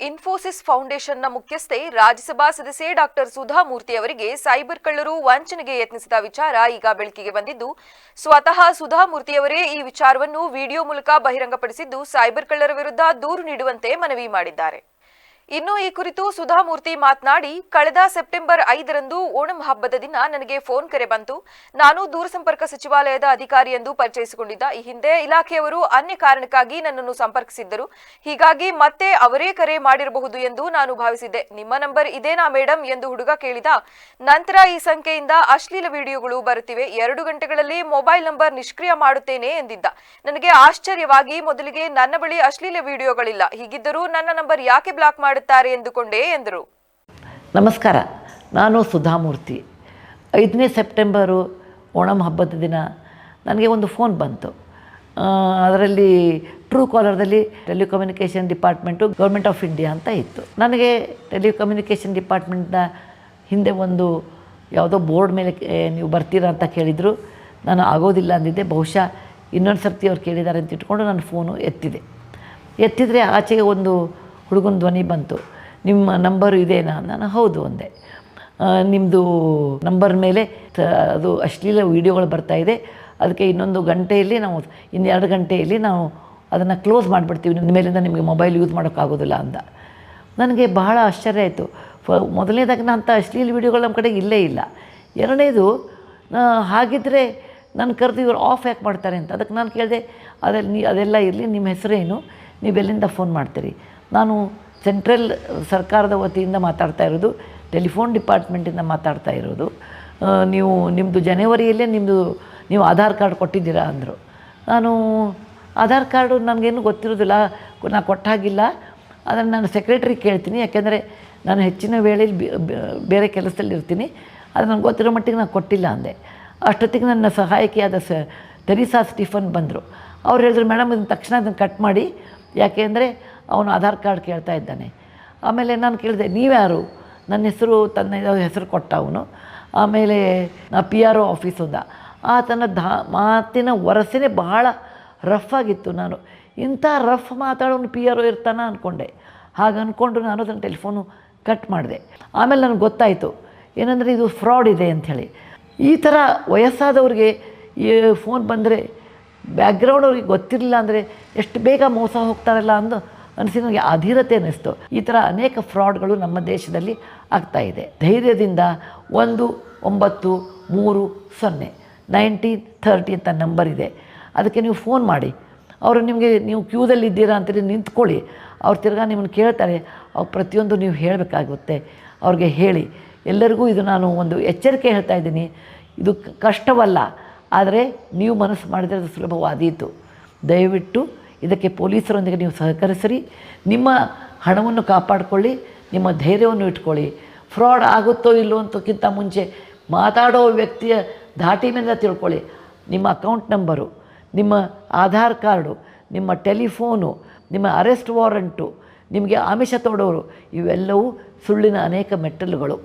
ಇನ್ಫೋಸಿಸ್ ಫೌಂಡೇಶನ್ನ ಮುಖ್ಯಸ್ಥೆ, ರಾಜ್ಯಸಭಾ ಸದಸ್ಯೆ ಡಾಕ್ಟರ್ ಸುಧಾಮೂರ್ತಿ ಅವರಿಗೆ ಸೈಬರ್ ಕಳ್ಳರು ವಂಚನೆಗೆ ಯತ್ನಿಸಿದ ವಿಚಾರ ಈಗ ಬೆಳಕಿಗೆ ಬಂದಿದ್ದು, ಸ್ವತಃ ಸುಧಾ ಮೂರ್ತಿಯವರೇ ಈ ವಿಚಾರವನ್ನು ವಿಡಿಯೋ ಮೂಲಕ ಬಹಿರಂಗಪಡಿಸಿದ್ದು, ಸೈಬರ್ ಕಳ್ಳರ ವಿರುದ್ಧ ದೂರು ನೀಡುವಂತೆ ಮನವಿ ಮಾಡಿದ್ದಾರೆ. ಇನ್ನು ಈ ಕುರಿತು ಸುಧಾಮೂರ್ತಿ ಮಾತನಾಡಿ, ಕಳೆದ ಸೆಪ್ಟೆಂಬರ್ ಐದರಂದು ಓಣಂ ಹಬ್ಬದ ದಿನ ನನಗೆ ಫೋನ್ ಕರೆ ಬಂತು. ನಾನು ದೂರಸಂಪರ್ಕ ಸಚಿವಾಲಯದ ಅಧಿಕಾರಿ ಎಂದು ಪರಿಚಯಿಸಿಕೊಂಡಿದ್ದ. ಈ ಹಿಂದೆ ಇಲಾಖೆಯವರು ಅನ್ಯ ಕಾರಣಕ್ಕಾಗಿ ನನ್ನನ್ನು ಸಂಪರ್ಕಿಸಿದ್ದರು. ಹೀಗಾಗಿ ಮತ್ತೆ ಅವರೇ ಕರೆ ಮಾಡಿರಬಹುದು ಎಂದು ನಾನು ಭಾವಿಸಿದ್ದೆ. ನಿಮ್ಮ ನಂಬರ್ ಇದೇನಾ ಮೇಡಮ್ ಎಂದು ಹುಡುಗ ಕೇಳಿದ ನಂತರ ಈ ಸಂಖ್ಯೆಯಿಂದ ಅಶ್ಲೀಲ ವಿಡಿಯೋಗಳು ಬರುತ್ತಿವೆ. ಎರಡು ಗಂಟೆಗಳಲ್ಲಿ ಮೊಬೈಲ್ ನಂಬರ್ ನಿಷ್ಕ್ರಿಯ ಮಾಡುತ್ತೇನೆ ಎಂದಿದ್ದ. ನನಗೆ ಆಶ್ಚರ್ಯವಾಗಿ ಮೊದಲಿಗೆ ನನ್ನ ಬಳಿ ಅಶ್ಲೀಲ ವಿಡಿಯೋಗಳಿಲ್ಲ. ಹೀಗಿದ್ದರೂ ನನ್ನ ನಂಬರ್ ಯಾಕೆ ಬ್ಲಾಕ್ ಮಾಡುತ್ತಾರೆ ಎಂದುಕೊಂಡೇ ಎಂದರು. ನಮಸ್ಕಾರ, ನಾನು ಸುಧಾಮೂರ್ತಿ. ಐದನೇ ಸೆಪ್ಟೆಂಬರು ಓಣಂ ಹಬ್ಬದ ದಿನ ನನಗೆ ಒಂದು ಫೋನ್ ಬಂತು. ಅದರಲ್ಲಿ true ಕಾಲರ್ದಲ್ಲಿ telecommunication department government of India ಅಂತ ಇತ್ತು. ನನಗೆ ಟೆಲಿಕಮ್ಯುನಿಕೇಷನ್ ಡಿಪಾರ್ಟ್ಮೆಂಟ್ನ ಹಿಂದೆ ಒಂದು ಯಾವುದೋ ಬೋರ್ಡ್ ಮೇಲೆ ನೀವು ಬರ್ತೀರಾ ಅಂತ ಕೇಳಿದರು. ನಾನು ಆಗೋದಿಲ್ಲ ಅಂದಿದ್ದೆ, ಬಹುಶಃ ಇನ್ನೊಂದು ಸರ್ತಿ ಅವ್ರು ಕೇಳಿದ್ದಾರೆ ಅಂತ ಇಟ್ಕೊಂಡು ನಾನು ಫೋನು ಎತ್ತಿದೆ. ಎತ್ತಿದರೆ ಆಚೆಗೆ ಒಂದು ಹುಡುಗನ ಧ್ವನಿ ಬಂತು. ನಿಮ್ಮ ನಂಬರು ಇದೇನಾ ನಾನು ಹೌದು ಅಂದೆ. ನಿಮ್ಮದು ನಂಬರ್ ಮೇಲೆ ಅದು ಅಶ್ಲೀಲ ವೀಡಿಯೋಗಳು ಬರ್ತಾ ಇದೆ. ಅದಕ್ಕೆ ಇನ್ನೊಂದು ಗಂಟೆಯಲ್ಲಿ ನಾವು, ಇನ್ನೆರಡು ಗಂಟೆಯಲ್ಲಿ ನಾವು ಅದನ್ನು ಕ್ಲೋಸ್ ಮಾಡಿಬಿಡ್ತೀವಿ. ನಿಮ್ಮ ಮೇಲಿಂದ ನಿಮಗೆ ಮೊಬೈಲ್ ಯೂಸ್ ಮಾಡೋಕ್ಕಾಗೋದಿಲ್ಲ ಅಂದ ನನಗೆ ಬಹಳ ಆಶ್ಚರ್ಯ ಆಯಿತು. ಫ, ಮೊದಲನೇದಾಗಿ ಅಂಥ ಅಶ್ಲೀಲ ವೀಡಿಯೋಗಳು ನಮ್ಮ ಕಡೆ ಇಲ್ಲೇ ಇಲ್ಲ. ಎರಡನೇದು ಹಾಗಿದ್ದರೆ ನಾನು ಕರೆದು ಇವರು ಆಫ್ ಯಾಕೆ ಮಾಡ್ತಾರೆ ಅಂತ. ಅದಕ್ಕೆ ನಾನು ಕೇಳಿದೆ ಅದೆಲ್ಲ ನೀ, ಅದೆಲ್ಲ ಇರಲಿ, ನಿಮ್ಮ ಹೆಸರೇನು? ನೀವು ಎಲ್ಲಿಂದ ಫೋನ್ ಮಾಡ್ತೀರಿ? ನಾನು ಸೆಂಟ್ರಲ್ ಸರ್ಕಾರದ ವತಿಯಿಂದ ಮಾತಾಡ್ತಾ ಇರೋದು, ಟೆಲಿಫೋನ್ ಡಿಪಾರ್ಟ್ಮೆಂಟಿಂದ ಮಾತಾಡ್ತಾ ಇರೋದು. ನೀವು ನಿಮ್ಮದು ಜನವರಿಯಲ್ಲೇ ನಿಮ್ಮದು ನೀವು ಆಧಾರ್ ಕಾರ್ಡ್ ಕೊಟ್ಟಿದ್ದೀರಾ ಅಂದರು. ನಾನು, ಆಧಾರ್ ಕಾರ್ಡು ನನಗೇನು ಗೊತ್ತಿರೋದಿಲ್ಲ ನಾನು ಕೊಟ್ಟಾಗಿಲ್ಲ. ಅದನ್ನು ನಾನು ಸೆಕ್ರೆಟ್ರಿ ಕೇಳ್ತೀನಿ, ಯಾಕೆಂದರೆ ನಾನು ಹೆಚ್ಚಿನ ವೇಳೆಯಲ್ಲಿ ಬೇರೆ ಕೆಲಸದಲ್ಲಿ ಇರ್ತೀನಿ. ಅದು ನನಗೆ ಗೊತ್ತಿರೋ ಮಟ್ಟಿಗೆ ನಾನು ಕೊಟ್ಟಿಲ್ಲ ಅಂದೆ. ಅಷ್ಟೊತ್ತಿಗೆ ನನ್ನ ಸಹಾಯಕಿಯಾದ ಸ ತೆರಿಸಾ ಸ್ಟೀಫನ್ ಬಂದರು. ಅವ್ರು ಹೇಳಿದ್ರು, ಮೇಡಮ್, ಇದನ್ನ ತಕ್ಷಣ ಅದನ್ನು ಕಟ್ ಮಾಡಿ. ಯಾಕೆ ಅಂದರೆ ಅವನು ಆಧಾರ್ ಕಾರ್ಡ್ ಕೇಳ್ತಾ ಇದ್ದಾನೆ. ಆಮೇಲೆ ನಾನು ಕೇಳಿದೆ, ನೀವ್ಯಾರು? ನನ್ನ ಹೆಸರು, ತನ್ನ ಹೆಸರು ಕೊಟ್ಟ ಅವನು. ಆಮೇಲೆ ಪಿ ಆರ್ ಒ ಆಫೀಸಿಂದ ಆತನ ಧಾ, ಮಾತಿನ ವರಸೆನೇ ಬಹಳ ರಫ್ ಆಗಿತ್ತು ನಾನು. ಇಂಥ ರಫ್ ಮಾತಾಡೋನು ಪಿ ಆರ್ ಒ ಇರ್ತಾನ ಅಂದ್ಕೊಂಡೆ ಹಾಗೆ ನಾನು ಅದನ್ನು ಟೆಲಿಫೋನು ಕಟ್ ಮಾಡಿದೆ. ಆಮೇಲೆ ನನಗೆ ಗೊತ್ತಾಯಿತು, ಏನಂದರೆ ಇದು ಫ್ರಾಡ್ ಇದೆ ಅಂಥೇಳಿ. ಈ ಥರ ವಯಸ್ಸಾದವ್ರಿಗೆ ಈ ಫೋನ್ ಬಂದರೆ ಬ್ಯಾಕ್ಗ್ರೌಂಡ್ ಅವ್ರಿಗೆ ಗೊತ್ತಿರಲಿಲ್ಲ ಅಂದರೆ ಎಷ್ಟು ಬೇಗ ಮೋಸ ಹೋಗ್ತಾರಲ್ಲ ಅಂದು ಅನಿಸಿ ನನಗೆ ಅಧೀರತೆ ಅನ್ನಿಸ್ತು. ಈ ಥರ ಅನೇಕ ಫ್ರಾಡ್ಗಳು ನಮ್ಮ ದೇಶದಲ್ಲಿ ಆಗ್ತಾ ಇದೆ. ಧೈರ್ಯದಿಂದ ಒಂದು, ಒಂಬತ್ತು, ಮೂರು, ಸೊನ್ನೆ, ನೈನ್ಟೀನ್, ಥರ್ಟಿ ಅಂತ ನಂಬರ್ ಇದೆ. ಅದಕ್ಕೆ ನೀವು ಫೋನ್ ಮಾಡಿ. ಅವರು ನಿಮಗೆ, ನೀವು ಕ್ಯೂದಲ್ಲಿ ಇದ್ದೀರಾ ಅಂತೇಳಿ ನಿಂತ್ಕೊಳ್ಳಿ. ಅವ್ರು ತಿರ್ಗಾ ನಿಮ್ಮನ್ನು ಕೇಳ್ತಾರೆ. ಅವ್ರು ಪ್ರತಿಯೊಂದು ನೀವು ಹೇಳಬೇಕಾಗುತ್ತೆ. ಅವ್ರಿಗೆ ಹೇಳಿ. ಎಲ್ಲರಿಗೂ ಇದು ನಾನು ಒಂದು ಎಚ್ಚರಿಕೆ ಹೇಳ್ತಾ ಇದ್ದೀನಿ. ಇದು ಕಷ್ಟವಲ್ಲ. ಆದರೆ ನೀವು ಮನಸ್ಸು ಮಾಡಿದರೆ ಅದು ಸುಲಭವಾದೀತು. ದಯವಿಟ್ಟು ಇದಕ್ಕೆ ಪೊಲೀಸರೊಂದಿಗೆ ನೀವು ಸಹಕರಿಸಿರಿ. ನಿಮ್ಮ ಹಣವನ್ನು ಕಾಪಾಡಿಕೊಳ್ಳಿ, ನಿಮ್ಮ ಧೈರ್ಯವನ್ನು ಇಟ್ಕೊಳ್ಳಿ. ಫ್ರಾಡ್ ಆಗುತ್ತೋ ಇಲ್ಲೋ ಅಂತಕ್ಕಿಂತ ಮುಂಚೆ ಮಾತಾಡೋ ವ್ಯಕ್ತಿಯ ಧಾಟಿನಿಂದ ತಿಳ್ಕೊಳ್ಳಿ. ನಿಮ್ಮ ಅಕೌಂಟ್ ನಂಬರು, ನಿಮ್ಮ ಆಧಾರ್ ಕಾರ್ಡು, ನಿಮ್ಮ ಟೆಲಿಫೋನು, ನಿಮ್ಮ ಅರೆಸ್ಟ್ ವಾರಂಟು, ನಿಮಗೆ ಆಮಿಷ ತೊಡೋರು, ಇವೆಲ್ಲವೂ ಸುಳ್ಳಿನ ಅನೇಕ ಮೆಟ್ಟಲುಗಳು.